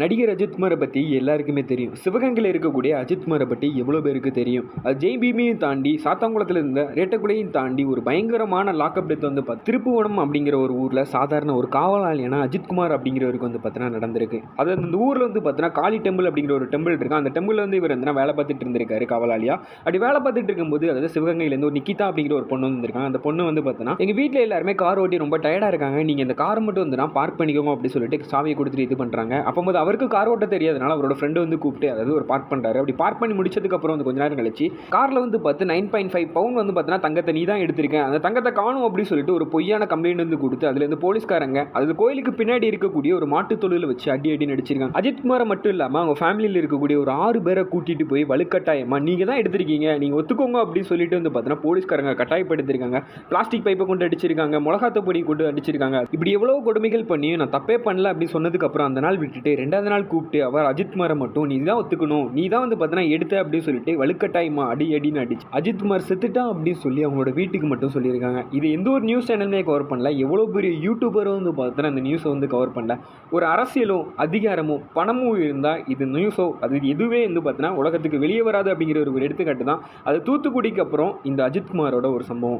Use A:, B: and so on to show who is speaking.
A: நடிகர் அஜித்குமாரை பற்றி எல்லாருக்குமே தெரியும். சிவகங்கையில் இருக்கக்கூடிய அஜித்குமாரை பற்றி எவ்வளோ பேருக்கு தெரியும்? அது ஜெய் பீமியும் தாண்டி சாத்தாங்குளத்தில் இருந்த ரேட்டக்குடையும் தாண்டி ஒரு பயங்கரமான லாக்அப் டெத் வந்து பார்த்து திருப்புவனம் அப்படிங்கிற ஒரு ஊரில் சாதாரண ஒரு காவலாளியான அஜித்குமார் அப்படிங்கிறவருக்கு வந்து பார்த்தீங்கன்னா நடந்திருக்கு. அது அந்த ஊரில் வந்து பார்த்தீங்கன்னா காளி டெம்பிள் அப்படிங்கிற ஒரு டெம்பிள் இருக்கு. அந்த டெம்பிளில் வந்து இவர் வந்து வேலை பார்த்துட்டு இருந்திருக்காரு காவலாளியா. அப்படி வேலை பார்த்துட்டு இருக்கும்போது அதாவது சிவகங்கையிலேருந்து ஒரு நிக்கிதா அப்படிங்கிற ஒரு பொண்ணு வந்திருக்காங்க. அந்த பொண்ணு வந்து பார்த்தீங்கன்னா எங்கள் வீட்டில் எல்லாருமே கார் ஓட்டி ரொம்ப டயர்டாக இருக்காங்க. நீங்கள் இந்த காரை மட்டும் வந்து நான் பார்க் பண்ணிக்கோங்க அப்படின்னு சொல்லிட்டு சாவியை கொடுத்துட்டு இது பண்ணுறாங்க அப்போது அவருக்கு கார் ஓட்ட தெரியாதனால அவரோட ஃப்ரெண்டு வந்து கூப்பிட்டு அதாவது ஒரு பார்க் பண்ணுறாரு அப்படி பார்க் பண்ணி முடிச்சதுக்கப்புறம் வந்து கொஞ்ச நேரம் கழிச்சு காரில் வந்து பார்த்து நைன் பாயிண்ட் ஃபைவ் பவுன் வந்து பார்த்தீங்கன்னா தங்கத்தை நீ தான் எடுத்திருக்கேன் அந்த தங்கத்தை காணும் அப்படின்னு சொல்லிட்டு ஒரு பொய்யான கம்ப்ளைண்ட் வந்து கொடுத்து அதுலேருந்து போலீஸ்காரங்க அது கோயிலுக்கு பின்னாடி இருக்கக்கூடிய ஒரு மாட்டு தொழில வச்சு அடி அடி நடிச்சிருக்காங்க. அஜித்குமாரை மட்டும் இல்லாமல் அவங்க ஃபேமிலியில் இருக்கக்கூடிய ஒரு ஆறு பேரை கூட்டிகிட்டு போய் வலுக்கட்டாயமா நீங்கள் தான் எடுத்திருக்கீங்க நீங்கள் ஒத்துக்கோங்க அப்படின்னு சொல்லிட்டு வந்து பார்த்தீங்கன்னா போலீஸ்காரங்க கட்டாயப்படுத்திருக்காங்க. பிளாஸ்டிக் பைப்பை கொண்டு அடிச்சிருக்காங்க மிளகாத்த பொடி கொண்டு அடிச்சிருக்காங்க. இப்படி எவ்வளோ கொடுமைகள் பண்ணி நான் தப்பே பண்ணல அப்படின்னு சொன்னதுக்கப்புறம் அந்த நாள் விட்டுட்டு ரெண்டாவது நாள் கூப்பிட்டு அவர் அஜித்குமாரை மட்டும் நீ தான் ஒத்துக்கணும். நீ தான் வந்து பார்த்தீங்கன்னா எடுத்த அப்படின்னு சொல்லிட்டு வலுக்கட்டாயமா அடி அடின்னு அடிச்சு அஜித்குமார் செத்துட்டான் அப்படின்னு சொல்லி அவங்களோட வீட்டுக்கு மட்டும் சொல்லியிருக்காங்க. இது எந்த ஒரு நியூஸ் சேனலுமே கவர் பண்ணல. எவ்வளோ பெரிய யூடியூபரும் வந்து பார்த்தீங்கன்னா அந்த நியூஸை வந்து கவர் பண்ணல. ஒரு அரசியலும் அதிகாரமும் பணமும் இருந்தால் இது நியூஸோ அது எதுவே வந்து பார்த்தீங்கன்னா உலகத்துக்கு வெளியே வராது அப்படிங்கிற ஒரு எடுத்துக்காட்டு தான். அது தூத்துக்குடிக்கு அப்புறம் இந்த அஜித்குமாரோட ஒரு சம்பவம்.